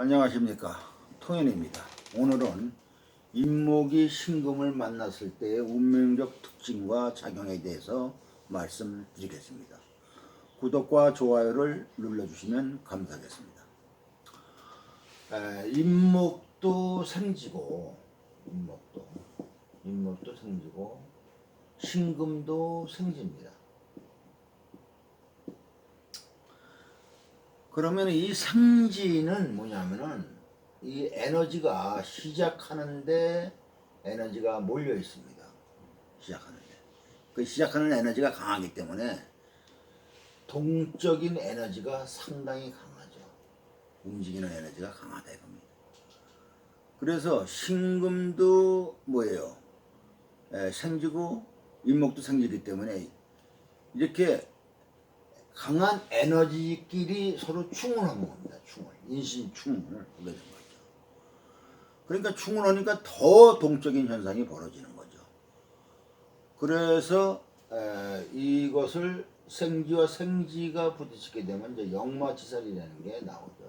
안녕하십니까 통연입니다. 오늘은 인목이 신금을 만났을 때의 운명적 특징과 작용에 대해서 말씀드리겠습니다. 구독과 좋아요를 눌러주시면 감사하겠습니다. 에, 인목도 생지고 인목도 인목도 생지고 신금도 생지입니다. 그러면 이 생지는 뭐냐면은 이 에너지가 시작하는데 에너지가 몰려 있습니다. 시작하는데 그 시작하는 에너지가 강하기 때문에 동적인 에너지가 상당히 강하죠. 움직이는 에너지가 강하다 이겁니다. 그래서 신금도 뭐예요? 에, 생지고 인목도 생지기 때문에 이렇게 강한 에너지끼리 서로 충원하는 겁니다. 충원. 인신 충원을 하게 된 거죠. 그러니까 충원하니까 더 동적인 현상이 벌어지는 거죠. 그래서 에, 이것을 생지와 생지가 부딪히게 되면 이제 영마지살이라는 게 나오죠.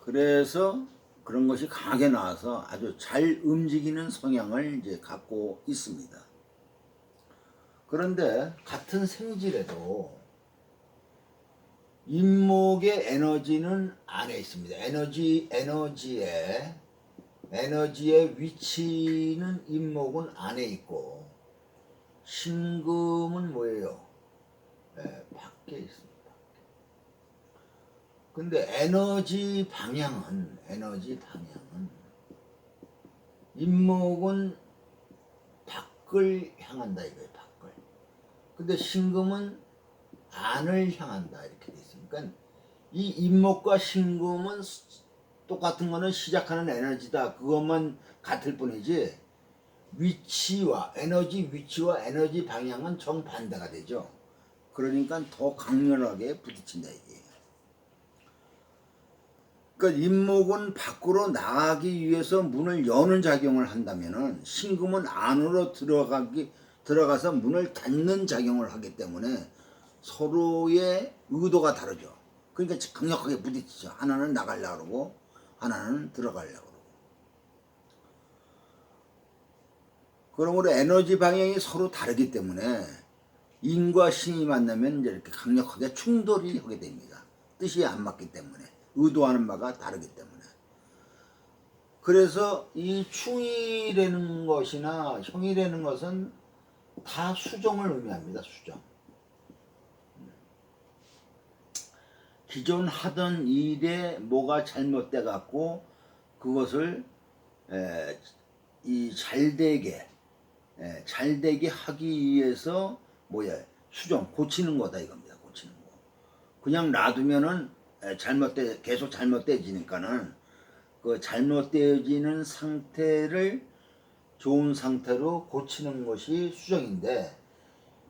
그래서 그런 것이 강하게 나와서 아주 잘 움직이는 성향을 이제 갖고 있습니다. 그런데 같은 생질에도 인목의 에너지는 안에 있습니다. 에너지 에너지의 에너지의 위치는 인목은 안에 있고 신금은 뭐예요? 예, 밖에 있습니다. 근데 에너지 방향은 에너지 방향은 인목은 밖을 향한다 이거예요. 근데 신금은 안을 향한다 이렇게 돼 있으니까 이 인목과 신금은 똑같은 거는 시작하는 에너지다. 그것만 같을 뿐이지 위치와 에너지 위치와 에너지 방향은 정반대가 되죠. 그러니까 더 강렬하게 부딪힌다 이게. 그러니까 인목은 밖으로 나가기 위해서 문을 여는 작용을 한다면은 신금은 안으로 들어가기 들어가서 문을 닫는 작용을 하기 때문에 서로의 의도가 다르죠. 그러니까 강력하게 부딪히죠. 하나는 나가려고 그러고 하나는 들어가려고 그러고. 그러므로 에너지 방향이 서로 다르기 때문에 인과 신이 만나면 이렇게 강력하게 충돌이 하게 됩니다. 뜻이 안 맞기 때문에 의도하는 바가 다르기 때문에. 그래서 이 충이라는 것이나 형이라는 것은 다 수정을 의미합니다. 수정. 기존 하던 일에 뭐가 잘못돼 갖고 그것을 에, 이 잘되게 에, 잘되게 하기 위해서 뭐야 수정 고치는 거다 이겁니다. 고치는 거. 그냥 놔두면은 에, 잘못돼 계속 잘못돼지니까는 그 잘못되어지는 상태를 좋은 상태로 고치는 것이 수정인데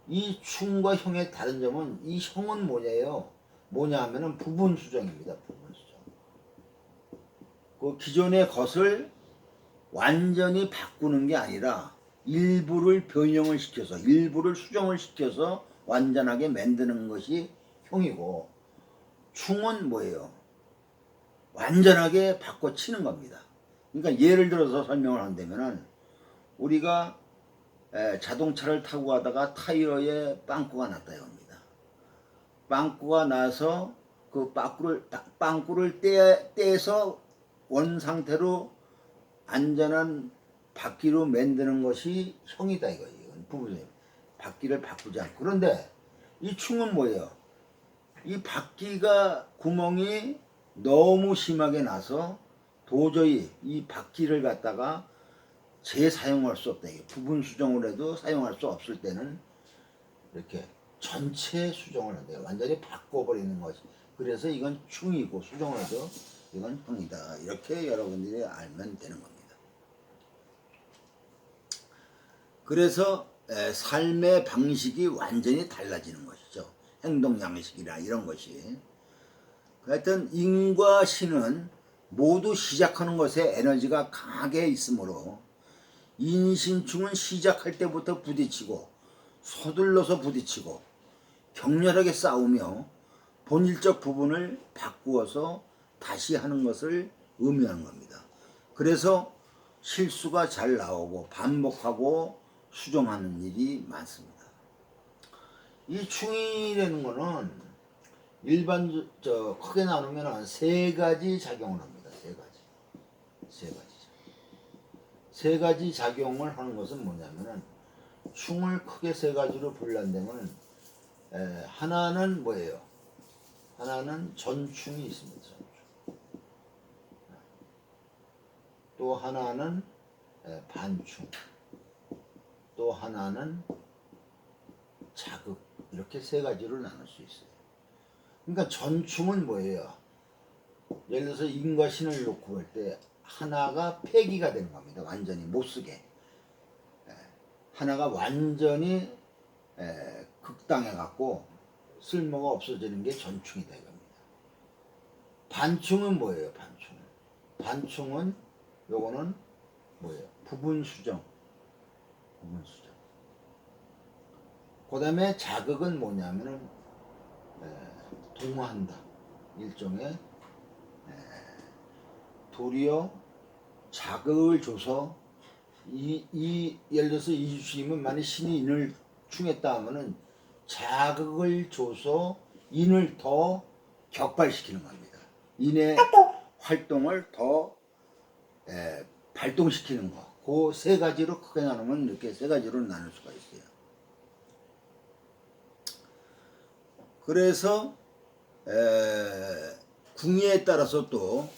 이 충과 형의 다른 점은 이 형은 뭐냐요? 뭐냐 하면은 부분 수정입니다. 부분 수정. 그 기존의 것을 완전히 바꾸는 게 아니라 일부를 변형을 시켜서 일부를 수정을 시켜서 완전하게 만드는 것이 형이고 충은 뭐예요? 완전하게 바꿔치는 겁니다. 그러니까 예를 들어서 설명을 한다면은 우리가 에, 자동차를 타고 가다가 타이어에 빵꾸가 났다 이겁니다. 빵꾸가 나서 그 빵꾸를 빵꾸를 떼, 떼서 원 상태로 안전한 바퀴로 만드는 것이 형이다 이거예요. 부부님 바퀴를 않고 그런데 이 충은 뭐예요? 이 바퀴가 구멍이 너무 심하게 나서 도저히 이 바퀴를 갖다가 재사용할 수 없다. 부분 수정을 해도 사용할 수 없을 때는 이렇게 전체 수정을 한대요. 완전히 바꿔버리는 것이. 그래서 이건 충이고 수정을 해도 이건 형이다. 이렇게 여러분들이 알면 되는 겁니다. 그래서 에, 삶의 방식이 완전히 달라지는 것이죠. 행동 양식이나 이런 것이. 하여튼 인과 신은 모두 시작하는 것에 에너지가 강하게 있으므로 인신충은 시작할 때부터 부딪히고 서둘러서 부딪히고 격렬하게 싸우며 본질적 부분을 바꾸어서 다시 하는 것을 의미하는 겁니다. 그래서 실수가 잘 나오고 반복하고 수정하는 일이 많습니다. 이 충이라는 거는 일반 저 크게 나누면 세 가지 작용을 합니다. 세 가지. 세 가지. 세 가지 작용을 하는 것은 뭐냐면은 충을 크게 세 가지로 분란되면 에, 하나는 뭐예요? 하나는 전충이 있습니다. 전충. 또 하나는 에, 반충. 또 하나는 자극. 이렇게 세 가지로 나눌 수 있어요. 그러니까 전충은 뭐예요? 예를 들어서 인과 신을 놓고 할 때 하나가 폐기가 되는 겁니다. 완전히 못 쓰게. 예. 하나가 완전히 에, 극당해 갖고 쓸모가 없어지는 게 전충이다 이겁니다. 반충은 뭐예요? 반충. 반충은 요거는 뭐예요? 부분 수정. 부분 수정. 그다음에 자극은 뭐냐면은 에, 동화한다. 일종의 에, 도리어 자극을 줘서 이, 이 예를 들어서 이주시면 만약 신이 인을 충했다 하면은 자극을 줘서 인을 더 격발시키는 겁니다. 인의 활동을 더 에, 발동시키는 거. 그 세 가지로 크게 나누면 이렇게 세 가지로 나눌 수가 있어요. 그래서 에, 궁예에 따라서 또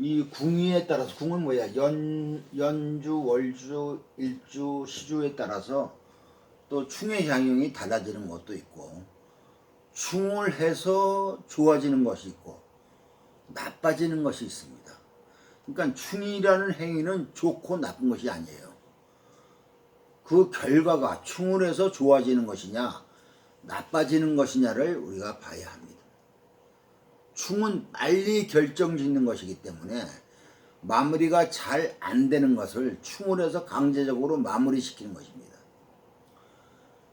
이 궁위에 따라서 궁은 뭐야 연 연주 월주 일주 시주에 따라서 또 충의 작용이 달라지는 것도 있고 충을 해서 좋아지는 것이 있고 나빠지는 것이 있습니다. 그러니까 충이라는 행위는 좋고 나쁜 것이 아니에요. 그 결과가 충을 해서 좋아지는 것이냐 나빠지는 것이냐를 우리가 봐야 합니다. 충은 빨리 결정 짓는 것이기 때문에 마무리가 잘 안 되는 것을 충을 해서 강제적으로 마무리시키는 것입니다.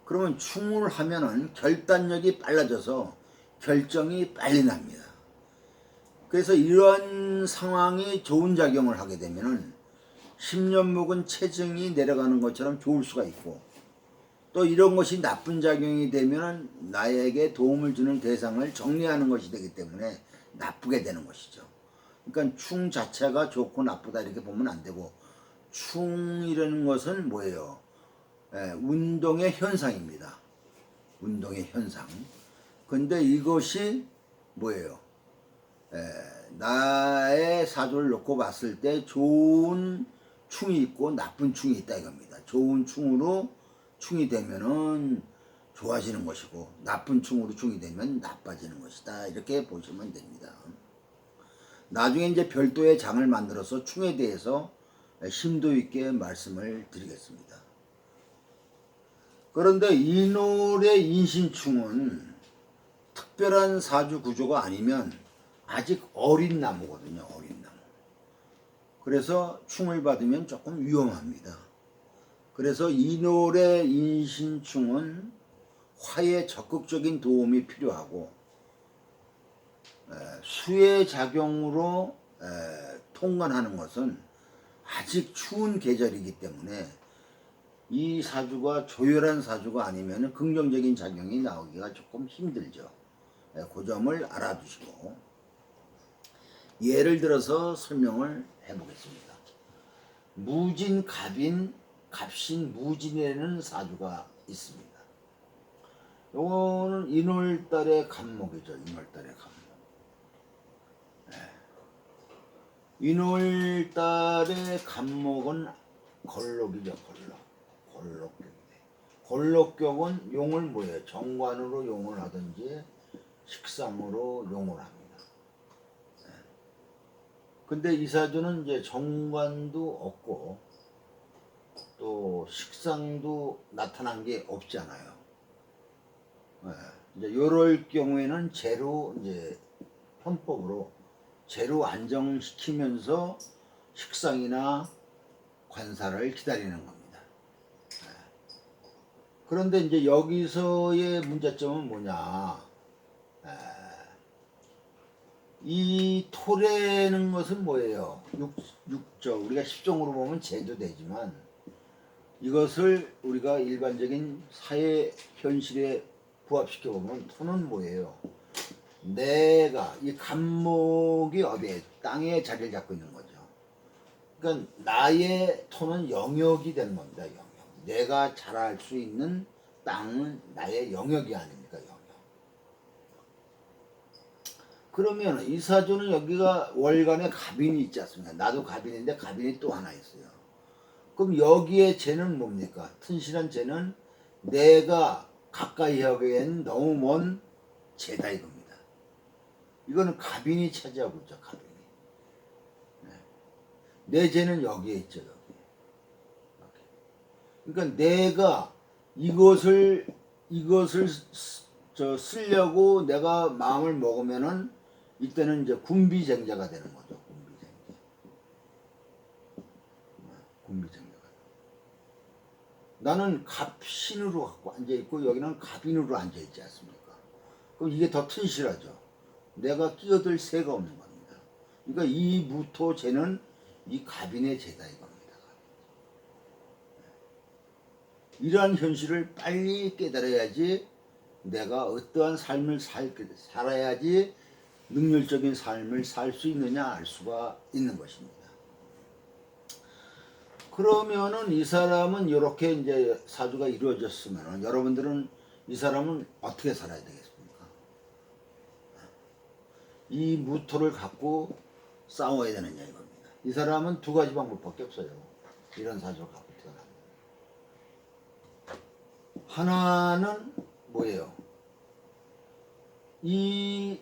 그러면 충을 하면은 결단력이 빨라져서 결정이 빨리 납니다. 그래서 이런 상황이 좋은 작용을 하게 되면은 10년 묵은 체증이 내려가는 것처럼 좋을 수가 있고 또 이런 것이 나쁜 작용이 되면 나에게 도움을 주는 대상을 정리하는 것이 되기 때문에 나쁘게 되는 것이죠. 그러니까 충 자체가 좋고 나쁘다 이렇게 보면 안 되고 충이라는 것은 뭐예요? 예, 운동의 현상입니다. 운동의 현상. 근데 이것이 뭐예요? 예, 나의 사주를 놓고 봤을 때 좋은 충이 있고 나쁜 충이 있다 이겁니다. 좋은 충으로 충이 되면은 좋아지는 것이고 나쁜 충으로 충이 되면 나빠지는 것이다 이렇게 보시면 됩니다. 나중에 이제 별도의 장을 만들어서 충에 대해서 심도 있게 말씀을 드리겠습니다. 그런데 이놀의 인신충은 특별한 사주 구조가 아니면 아직 어린 나무거든요. 어린 나무. 그래서 충을 받으면 조금 위험합니다. 그래서 이놀의 인신충은 화에 적극적인 도움이 필요하고 에, 수의 작용으로 에, 통관하는 것은 아직 추운 계절이기 때문에 이 사주가 조열한 사주가 아니면 긍정적인 작용이 나오기가 조금 힘들죠. 에, 그 점을 알아두시고 예를 들어서 설명을 해보겠습니다. 무진 갑인 갑신 무진에는 사주가 있습니다. 요거는 인월달의 간목이죠. 인월달의 간목. 네. 인월달의 간목은 걸록이죠. 걸록. 걸록격인데. 걸록격은 용을 뭐예요? 정관으로 용을 하든지 식상으로 용을 합니다. 네. 근데 이 사주는 이제 정관도 없고 또 식상도 나타난 게 없잖아요. 예, 이제 요럴 경우에는 재료 이제 편법으로 재료 안정시키면서 식상이나 관사를 기다리는 겁니다. 예. 그런데 이제 여기서의 문제점은 뭐냐? 에, 이 토라는 것은 뭐예요? 육, 육조 우리가 십종으로 보면 재도 되지만 이것을 우리가 일반적인 사회 현실에 부합시켜 보면 토는 뭐예요? 내가 이 감목이 어디에 땅에 자리를 잡고 있는 거죠. 그러니까 나의 토는 영역이 되는 겁니다. 영역. 내가 자랄 수 있는 땅은 나의 영역이 아닙니까? 영역. 그러면 이사조는 여기가 월간에 가빈이 있지 않습니까? 나도 가빈인데 가빈이 또 하나 있어요. 그럼 여기에 죄는 뭡니까? 튼실한 죄는 내가 가까이 하기엔 너무 먼 죄다 이겁니다. 이거는 가빈이 차지하고 있죠, 가빈이. 네. 내 죄는 여기에 있죠, 여기. 그러니까 내가 이것을 이것을 쓰- 저 쓰려고 내가 마음을 먹으면은 이때는 이제 군비쟁자가 되는 거죠. 군비쟁자. 군비쟁자가. 나는 갑신으로 갖고 앉아 있고 여기는 갑인으로 앉아 있지 않습니까? 그럼 이게 더 튼실하죠. 내가 끼어들 새가 없는 겁니다. 그러니까 이 무토제는 이 갑인의 제다 이겁니다. 이러한 현실을 빨리 깨달아야지 내가 어떠한 삶을 살, 살아야지 능률적인 삶을 살 수 있느냐 알 수가 있는 것입니다. 그러면은 이 사람은 이렇게 이제 사주가 이루어졌으면 여러분들은 이 사람은 어떻게 살아야 되겠습니까? 이 무토를 갖고 싸워야 되느냐 이겁니다. 이 사람은 두 가지 방법밖에 없어요. 이런 사주를 갖고 태어나면. 하나는 뭐예요? 이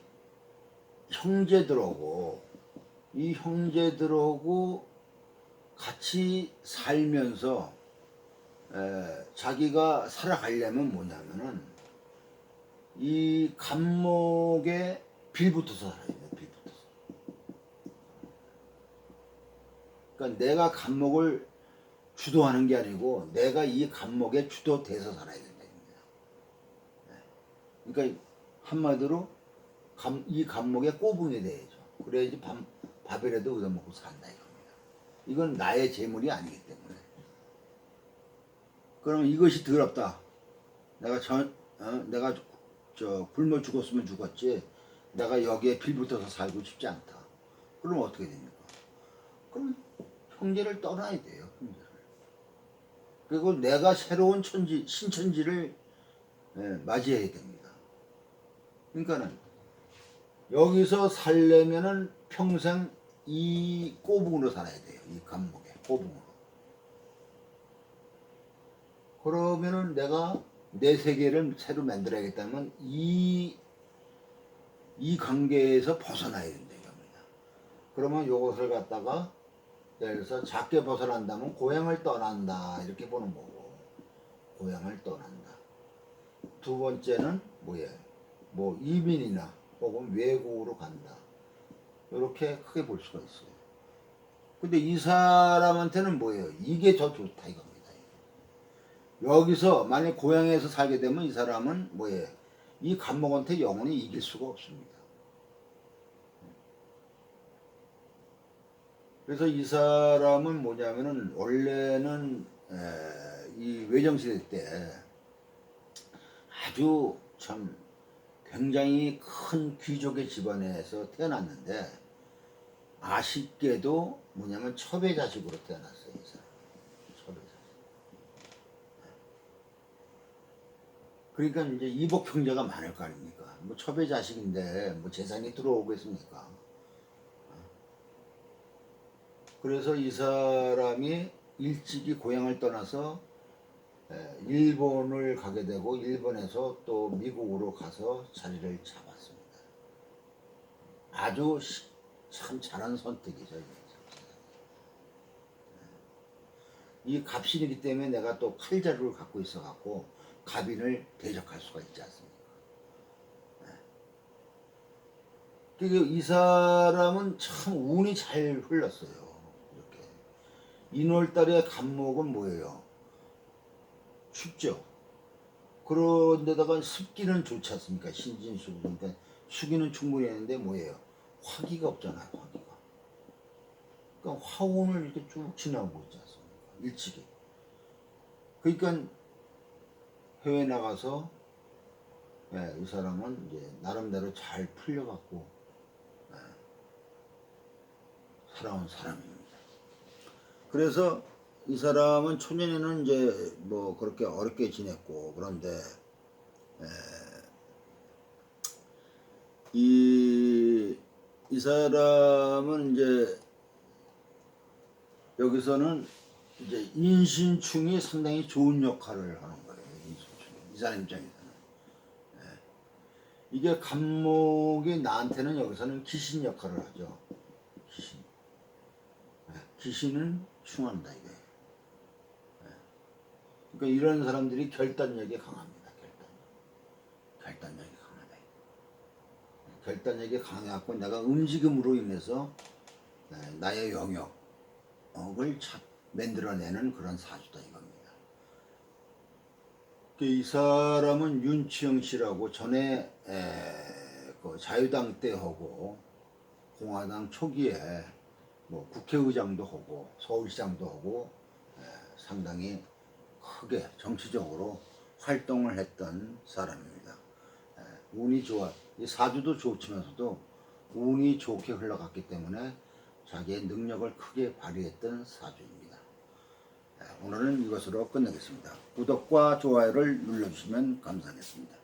형제들하고 이 형제들하고 같이 살면서 에, 자기가 살아가려면 뭐냐면은 이 감목에 빌붙어서 살아야 돼요. 빌붙어서. 그러니까 내가 감목을 주도하는 게 아니고 내가 이 감목에 주도돼서 살아야 된다. 네. 그러니까 한마디로 감, 이 감목에 꼬붕이 돼야죠. 그래야지 밥, 밥이라도 얻어먹고 산다 이겁니다. 이건 나의 재물이 아니기 때문에. 그러면 이것이 더럽다. 내가 전, 어, 내가 저 굶어 죽었으면 죽었지. 내가 여기에 빌붙어서 살고 싶지 않다. 그러면 어떻게 됩니까? 그럼 형제를 떠나야 돼요. 형제를. 그리고 내가 새로운 천지 신천지를 예, 맞이해야 됩니다. 그러니까는 여기서 살려면은 평생 이 꼬붕으로 살아야 돼요. 이 감목에 꼬붕으로. 그러면은 내가 내 세계를 새로 만들어야겠다면 이, 이 관계에서 벗어나야 된다 이겁니다. 그러면 요것을 갖다가 예를 들어서 작게 벗어난다면 고향을 떠난다 이렇게 보는 거고 고향을 떠난다. 두 번째는 뭐예요? 뭐 이민이나 혹은 외국으로 간다. 이렇게 크게 볼 수가 있어요. 근데 이 사람한테는 뭐예요? 이게 더 좋다 이겁니다. 여기서 만약 고향에서 살게 되면 이 사람은 뭐예요? 이 감목한테 영원히 이길 수가 없습니다. 그래서 이 사람은 뭐냐면은 원래는 에, 이 외정시대 때 아주 참 굉장히 큰 귀족의 집안에서 태어났는데 아쉽게도 뭐냐면 첩의 자식으로 태어났어요. 이 사람. 첩의 자식. 그러니까 이제 이복 형제가 많을 거 아닙니까? 뭐 첩의 자식인데 뭐 재산이 들어오겠습니까? 그래서 이 사람이 일찍이 고향을 떠나서 에, 일본을 가게 되고 일본에서 또 미국으로 가서 자리를 잡았습니다. 아주 시- 참 잘한 선택이죠. 이게. 이 갑신이기 때문에 내가 또 칼자루를 갖고 있어 갖고 갑인을 대적할 수가 있지 않습니까? 그리고 이 사람은 참 운이 잘 흘렀어요. 이렇게. 인월달에 간목은 뭐예요? 춥죠. 그런데다가 습기는 좋지 않습니까? 신진수 그러니까 수기는 충분히 했는데 뭐예요? 화기가 없잖아요. 화기가. 그러니까 화운을 이렇게 쭉 지나고 있지 않습니까? 일찍이. 그러니까 해외 나가서 예, 이 사람은 이제 나름대로 잘 풀려갖고 예, 살아온 사람입니다. 그래서 이 사람은 초년에는 이제 뭐 그렇게 어렵게 지냈고 그런데 이, 이 사람은 이제 여기서는 이제 인신충이 상당히 좋은 역할을 하는 거예요. 인신충. 이 사람 입장에서는. 예. 이게 감목이 나한테는 여기서는 귀신 역할을 하죠. 귀신. 예. 귀신은 충한다 이거예요. 예. 그러니까 이런 사람들이 결단력이 강합니다. 결단. 결단력이 강하다. 결단력이 강해갖고 내가 움직임으로 인해서 네, 나의 영역을 참 만들어내는 그런 사주다 이겁니다. 그이 사람은 윤치영 씨라고 전에 에, 그 자유당 때 하고 공화당 초기에 뭐 국회의장도 하고 서울시장도 하고 에, 상당히 크게 정치적으로 활동을 했던 사람입니다. 에, 운이 이 사주도 좋지만서도 운이 좋게 흘러갔기 때문에 자기의 능력을 크게 발휘했던 사주입니다. 에, 오늘은 이것으로 끝내겠습니다. 구독과 좋아요를 눌러주시면 감사하겠습니다.